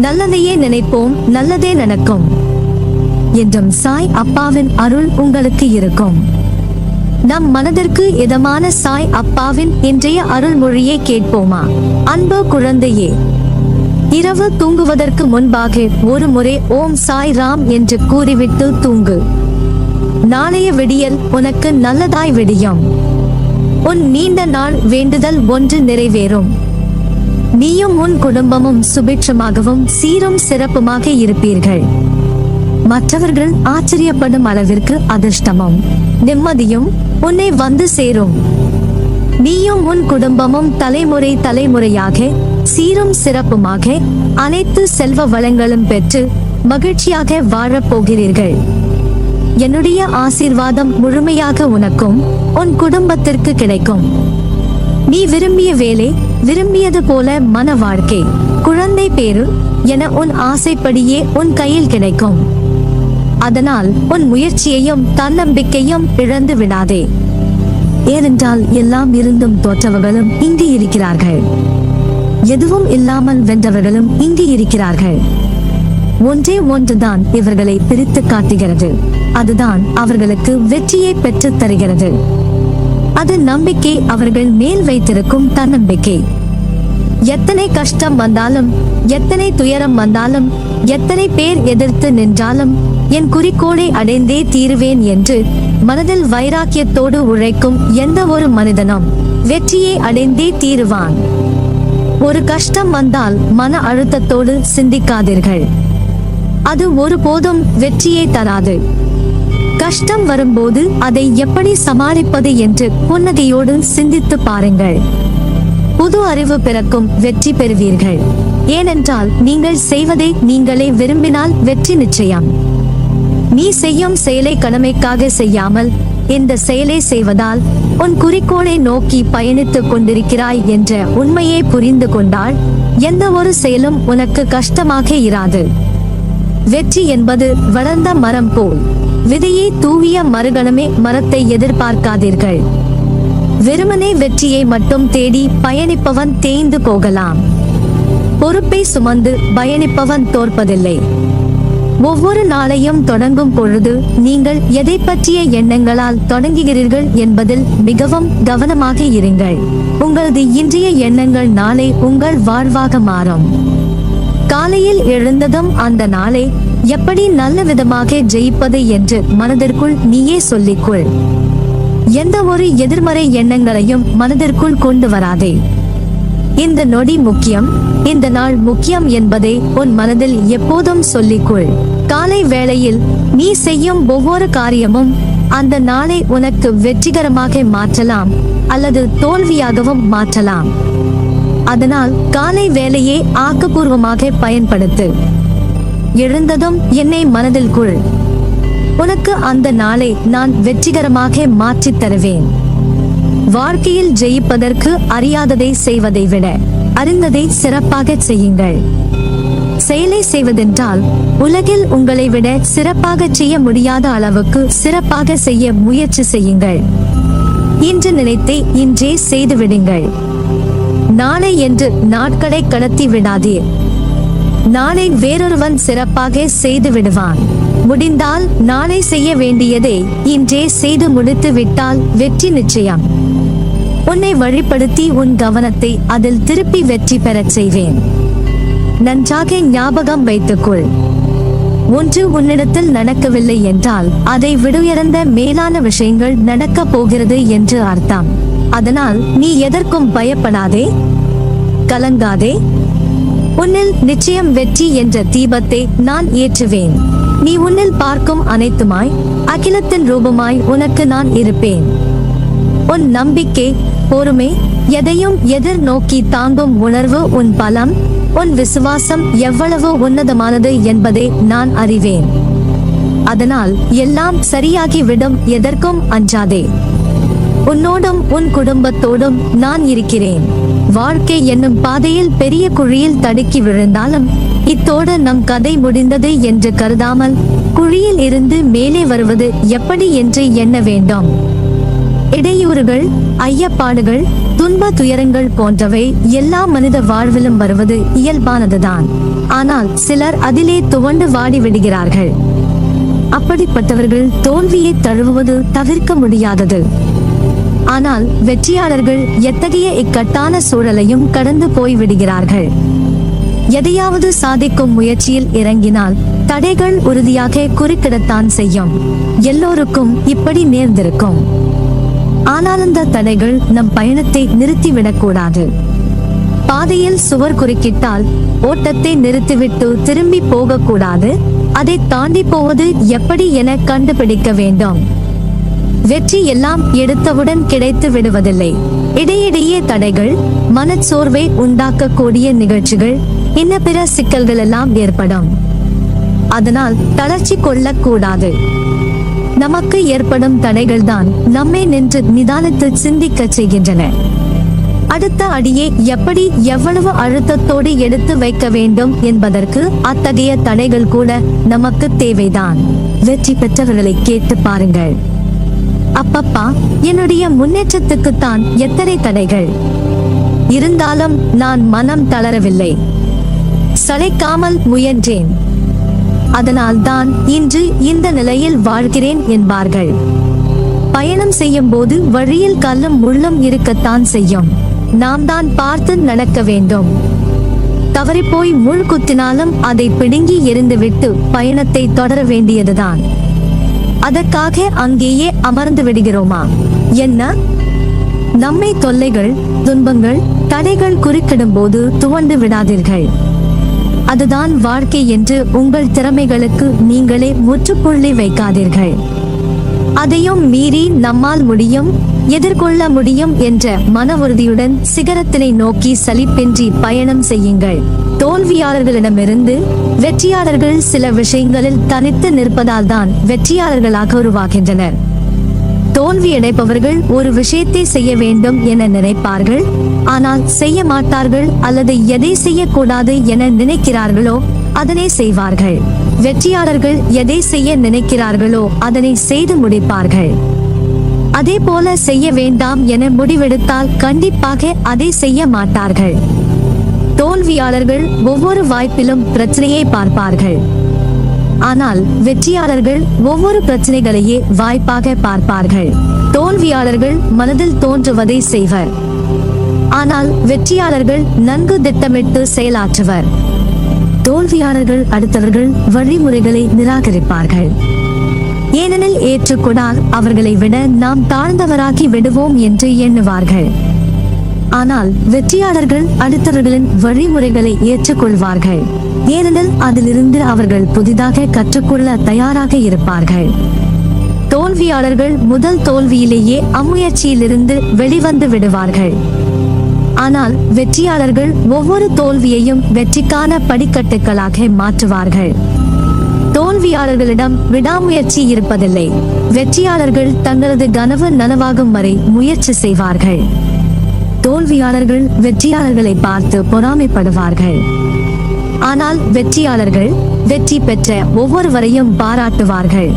நல்லதையே நினைப்போம் நல்லதே நடக்கும். என்றும் சாய் அப்பாவின் அருள் உங்களுக்கு இருக்கும். நம் மனதிற்கு இதமான சாய் அப்பாவின் இன்றைய அருள்மொழியை கேட்போமா? அன்பு குழந்தையே இரவு தூங்குவதற்கு முன்பாக ஒரு முறை ஓம் சாய் ராம் என்று கூறிவிட்டு தூங்கு. நாளைய விடியல் உனக்கு நல்லதாய் விடியும். உன் நீண்ட நாள் வேண்டுதல் ஒன்று நிறைவேறும். நீயும் உன் குடும்பமும் சுபிட்சமாகவும் சீரும் சிறப்புமாக இருப்பீர்கள். மற்றவர்கள் ஆச்சரியப்படும் அளவிற்கு அதிர்ஷ்டமும் நிம்மதியும் உன்னை வந்து சேரும். நீயும் உன் குடும்பமும் தலைமுறை தலைமுறையாக சீரும் சிறப்புமாக அனைத்து செல்வ வளங்களும் பெற்று மகிழ்ச்சியாக வாழப் போகிறீர்கள். என்னுடைய ஆசீர்வாதம் முழுமையாக உனக்கும் உன் குடும்பத்திற்கு கிடைக்கும். நீ விரும்பிய வேலை விரும்பியது போல மன வாழ்க்கை. குழந்தை பேரு என உன் ஆசைப்படியே உன் கையில் கிடைக்கும். அதனால் உன் முயற்சியையும் தன்னம்பிக்கையும் இழந்து விடாதே. ஏனென்றால் எல்லாம் இருந்தும் தோற்றவர்களும் இங்கு இருக்கிறார்கள். எதுவும் இல்லாமல் வென்றவர்களும் இங்கு இருக்கிறார்கள். ஒன்றே ஒன்றுதான் இவர்களை பிரித்து காட்டுகிறது. அதுதான் அவர்களுக்கு வெற்றியை பெற்றுத் தருகிறது. அது நம்பிக்கை அவர்கள் மேல் வைத்திருக்கும் தன்னம்பிக்கை. எத்தனை கஷ்டம் வந்தாலும் எத்தனை துயரம் வந்தாலும் எத்தனை பேர் எதிர்த்து நின்றாலும் என் குறிக்கோளை அடைந்தே தீருவேன் என்று மனதில் வைராக்கியத்தோடு உழைக்கும் எந்த ஒரு மனிதனும் வெற்றியை அடைந்தே தீருவான். ஒரு கஷ்டம் வந்தால் மன அழுத்தத்தோடு சிந்திக்காதீர்கள். அது ஒருபோதும் வெற்றியை தராது. கஷ்டம் வரும்போது அதை எப்படி சமாளிப்பது என்று புன்னகையோடு சிந்தித்து பாருங்கள். புது அறிவு பிறக்கும் வெற்றி பெறுவீர்கள். ஏனென்றால் நீங்கள் செய்வதை நீங்களே விரும்பினால் வெற்றி நிச்சயம். நீ செய்யும் செயலை கடமைக்காக செய்யாமல் இந்த செயலை செய்வதால் உன் குறிக்கோளை நோக்கி பயணித்துக் கொண்டிருக்கிறாய் என்ற உண்மையை புரிந்து கொண்டால் எந்த ஒரு செயலும் உனக்கு கஷ்டமாக இராது. வெற்றி என்பது வளர்ந்த மரம் போல். விதையை தூவிய மறுகணமே மரத்தை எதிர்பார்க்காதீர்கள். வெறுமனே வெற்றியை மட்டும் தேடி பயணிப்பவன் தேய்ந்து போகலாம். பொறுப்பை சுமந்து பயணிப்பவன் தோற்பதில்லை. ஒவ்வொரு நாளையும் தொடங்கும் பொழுது நீங்கள் எதை பற்றிய எண்ணங்களால் தொடங்குகிறீர்கள் என்பதில் மிகவும் கவனமாக இருங்கள். உங்களது இன்றைய எண்ணங்கள் நாளை உங்கள் வாழ்வாக மாறும். காலையில் எழுந்ததும் அந்த நாளை எப்படி நல்ல விதமாக ஜெயிப்பது என்று மனதிற்குள் நீயே சொல்லிக்கொள். எந்த ஒரு எதிர்மறை எண்ணங்களையும் மனதிற்குள் கொண்டு வராதே. இந்த நொடி முக்கியம் இந்த நாள் முக்கியம் என்பதை உன் மனதில் எப்போதும் சொல்லிக்கொள். காலை வேளையில் நீ செய்யும் ஒவ்வொரு காரியமும் அந்த நாளை உனக்கு வெற்றிகரமாக மாற்றலாம் அல்லது தோல்வியாகவும் மாற்றலாம். அதனால் காலை வேலையை ஆக்கப்பூர்வமாக பயன்படுத்து. எழுந்ததும் என்னை மனதில் கொள். உனக்கு அந்த நாளை நான் வெற்றிகரமாக மாற்றித் தருவேன். வாழ்க்கையில் ஜெயிப்பதற்கு அறியாததை செய்வதை விட அறிந்ததை சிறப்பாக செய்யுங்கள். செயலை செய்வதென்றால் உலகில் உங்களை விட சிறப்பாக செய்ய முடியாத அளவுக்கு சிறப்பாக செய்ய முயற்சி செய்யுங்கள். இன்று நினைத்தே இன்றே செய்துவிடுங்கள். நாளை என்று நாட்களை கடத்தி விடாதீர். நாளை வேறொருவன் சிறப்பாக செய்து விடுவான். முடிந்தால் நாளை செய்ய வேண்டியதை இன்றே செய்து முடித்து விட்டால் வெற்றி நிச்சயம். உன்னை வழிப்படுத்தி உன் கவனத்தை அதில் திருப்பி வெற்றி பெறச் செய்வேன். நன்றாக ஞாபகம் வைத்துக்கொள். ஒன்று உன்னிடத்தில் நடக்கவில்லை என்றால் அதை விடுயர்ந்த மேலான விஷயங்கள் நடக்கப் போகிறது என்று அர்த்தம். அதனால் நீ எதற்கும் பயப்படாதே கலங்காதே. உன்னில் நிச்சயம் வெற்றி என்ற தீபத்தை நான் ஏற்றுவேன். நீ உன்னில் பார்க்கும் அனைத்துமாய் அகிலத்தின் ரூபமாய் உனக்கு நான் இருப்பேன். உன் நம்பிக்கை பொறுமை எதையும் எதிர் நோக்கி தாங்கும் உணர்வு உன் பலம் உன் விசுவாசம் எவ்வளவு உன்னதமானது என்பதை நான் அறிவேன். அதனால் எல்லாம் சரியாகிவிடும் எதற்கும் அஞ்சாதே. உன்னோடும் உன் குடும்பத்தோடும் நான் இருக்கிறேன். வாழ்க்கை என்னும் பாதையில் பெரிய குழியில் தடுக்கி விழுந்தாலும் இத்தோடு நம் கதை முடிந்தது என்று கருதாமல் குழியில் இருந்து மேலே வருவது எப்படி என்று எண்ண வேண்டும். இடையூறுகள் ஐயப்பாடுகள் துன்ப துயரங்கள் போன்றவை எல்லா மனித வாழ்விலும் வருவது இயல்பானதுதான். ஆனால் சிலர் அதிலே துவண்டு வாடி விடுகிறார்கள். அப்படிப்பட்டவர்கள் தோல்வியை தழுவுவது தவிர்க்க முடியாதது. ஆனால் வெற்றியாளர்கள் எத்தகைய இக்கட்டான சூழலையும் கடந்து போய் விடுகிறார்கள் எதையாவது சாதிக்கும் முயற்சியில் இறங்கினால் தடைகள் உறுதியாக குறுக்கிடத்தான் செய்யும். எல்லோருக்கும் இப்படி நேர்ந்திருக்கும். ஆனால் அந்த தடைகள் நம் பயணத்தை நிறுத்திவிடக்கூடாது. பாதையில் சுவர் குறுக்கிட்டால் ஓட்டத்தை நிறுத்திவிட்டு திரும்பி போகக்கூடாது. அதை தாண்டி போவது எப்படி என கண்டுபிடிக்க வேண்டும். வெற்றி எல்லாம் எடுத்தவுடன் கிடைத்து விடுவதில்லை. இடையிடையே தடைகள் மனச்சோர்வை உண்டாக்கக்கூடிய நிகழ்ச்சிகள் இன்ன பிற சிக்கல்கள் எல்லாம் ஏற்படும். அதனால் தளர்ச்சி கொள்ளக்கூடாது. நமக்கு ஏற்படும் தடைகள்தான் நம்மை நின்று நிதானத்தில் சிந்திக்கச் செய்கின்றன. அடுத்த அடியை எப்படி எவ்வளவு அழுத்தத்தோடு எடுத்து வைக்க வேண்டும் என்பதற்கு அத்தகைய தடைகள் கூட நமக்கு தேவைதான். வெற்றி பெற்றவர்களை கேட்டு பாருங்கள். அப்பப்பா என்னுடைய முன்னேற்றத்துக்குத்தான் எத்தனை தடைகள்? இருந்தாலும் நான் மனம் தளரவில்லை. சளைக்காமல் முயன்றேன். அதனால்தான் இன்று இந்த நிலையில் வாழ்கிறேன் என்பார்கள். பயணம் செய்யும் போது வழியில் கல்லும் முள்ளும் இருக்கத்தான் செய்யும். நாம் தான் பார்த்து நடக்க வேண்டும். தவறிப்போய் முள் குத்தினாலும் அதை பிடுங்கி எறிந்துவிட்டு பயணத்தை தொடர வேண்டியதுதான். அதற்காக அங்கேயே அமர்ந்து விடுகிறோமா? என்ன? நம்மை தொல்லைகள் துன்பங்கள் தடைகள் குறுக்கிடும் போது துவண்டு விடாதீர்கள். அதுதான் வாழ்க்கை என்று உங்கள் திறமைகளுக்கு நீங்களே முற்றுப்புள்ளி வைக்காதீர்கள். அதையும் மீறி நம்மால் முடியும் எதிர்கொள்ள முடியும் என்ற மன உறுதியுடன் சிகரத்தினை நோக்கி சலிப்பின்றி பயணம் செய்யுங்கள். தோல்வியாளர்களிடமிருந்து வெற்றியாளர்கள் சில விஷயங்களில் தனித்து நிற்பதால் தான் வெற்றியாளர்களாக உருவாகின்றனர். தோல்வியடைப்பவர்கள் ஒரு விஷயத்தை செய்ய வேண்டும் என நினைப்பார்கள். ஆனால் செய்ய மாட்டார்கள் அல்லது எதை செய்யக்கூடாது என நினைக்கிறார்களோ அதனை செய்வார்கள். வெற்றியாளர்கள் எதை செய்ய நினைக்கிறார்களோ அதனை செய்து முடிப்பார்கள். அதே போல செய்ய வேண்டாம் என முடிவெடுத்தால் கண்டிப்பாக அதை செய்ய மாட்டார்கள். தோல்வியாளர்கள் ஒவ்வொரு வாய்ப்பிலும் பிரச்சனையை பார்ப்பார்கள். ஆனால் வெற்றியாளர்கள் ஒவ்வொரு பிரச்சனைகளையே வாய்ப்பாக பார்ப்பார்கள். தோல்வியாளர்கள் மனதில் தோன்றுவதை செய்வர். ஆனால் வெற்றியாளர்கள் நன்கு திட்டமிட்டு செயலாற்றுவர். தோல்வியாளர்கள் அடுத்தவர்கள் வழிமுறைகளை நிராகரிப்பார்கள். ஏனெனில் ஏற்றுக்கொண்டால் அவர்களை விட நாம் தாழ்ந்தவராகி விடுவோம் என்று எண்ணுவார்கள். ஆனால் வெற்றியாளர்கள் அடுத்தவர்களின் வழிமுறைகளை ஏற்றுக்கொள்வார்கள். ஏனெனில் அதிலிருந்து அவர்கள் புதிதாக கற்றுக்கொள்ள தயாராக இருப்பார்கள். தோல்வியாளர்கள் முதல் தோல்வியிலேயே அம்முயற்சியிலிருந்து வெளிவந்து விடுவார்கள். ஆனால் வெற்றியாளர்கள் ஒவ்வொரு தோல்வியையும் வெற்றிக்கான படிக்கட்டுகளாக மாற்றுவார்கள். தோல்வியாளர்களிடம் விடாமுயற்சி இருப்பதில்லை. வெற்றியாளர்கள் தங்களது கனவு நனவாகும் வரை முயற்சி செய்வார்கள். தோல்வியாளர்கள் வெற்றியாளர்களை பார்த்து பொறாமைப்படுவார்கள். ஆனால் வெற்றியாளர்கள் வெற்றி பெற்ற ஒவ்வொருவரையும் பாராட்டுவார்கள்.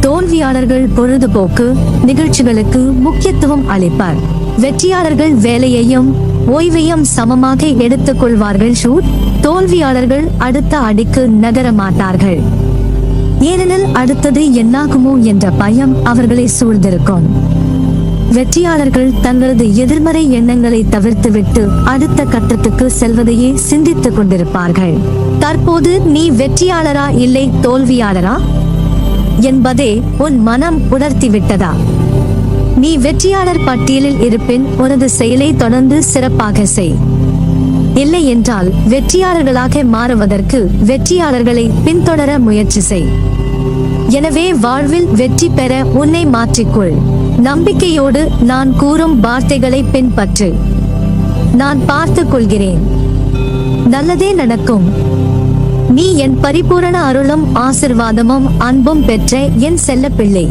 தோல்வியாளர்கள் பொழுதுபோக்கு நிகழ்ச்சிகளுக்கு முக்கியத்துவம் அளிப்பார். வெற்றியாளர்கள் வேலையையும் ஓய்வையும் சமமாக எடுத்துக் கொள்வார்கள் ஷூட். தோல்வியாளர்கள் அடுத்த அடிக்கு நகர மாட்டார்கள் ஏனெனில் அடுத்தது என்னாகுமோ என்ற பயம் அவர்களை சூழ்ந்திருக்கும். வெற்றியாளர்கள் தங்களது எதிர்மறை எண்ணங்களை தவிர்த்துவிட்டு அடுத்த கட்டத்துக்கு செல்வதையே சிந்தித்துக் கொண்டிருப்பார்கள். தற்போது நீ வெற்றியாளரா இல்லை தோல்வியாளரா? என்பதே உன் மனம் உணர்த்திவிட்டதா? நீ வெற்றியாளர் பட்டியலில் இருப்பின் உனது செயலை தொடர்ந்து சிறப்பாக செய். இல்லை என்றால் வெற்றியாளர்களாக மாறுவதற்கு வெற்றியாளர்களை பின்தொடர முயற்சி செய். எனவே வாழ்வில் வெற்றி பெற உன்னை மாற்றிக்கொள். நம்பிக்கையோடு நான் கூறும் வார்த்தைகளை பின்பற்று. நான் பார்த்து கொள்கிறேன். நல்லதே நடக்கும். நீ என் பரிபூரண அருளும் ஆசிர்வாதமும் அன்பும் பெற்ற என் செல்ல பிள்ளை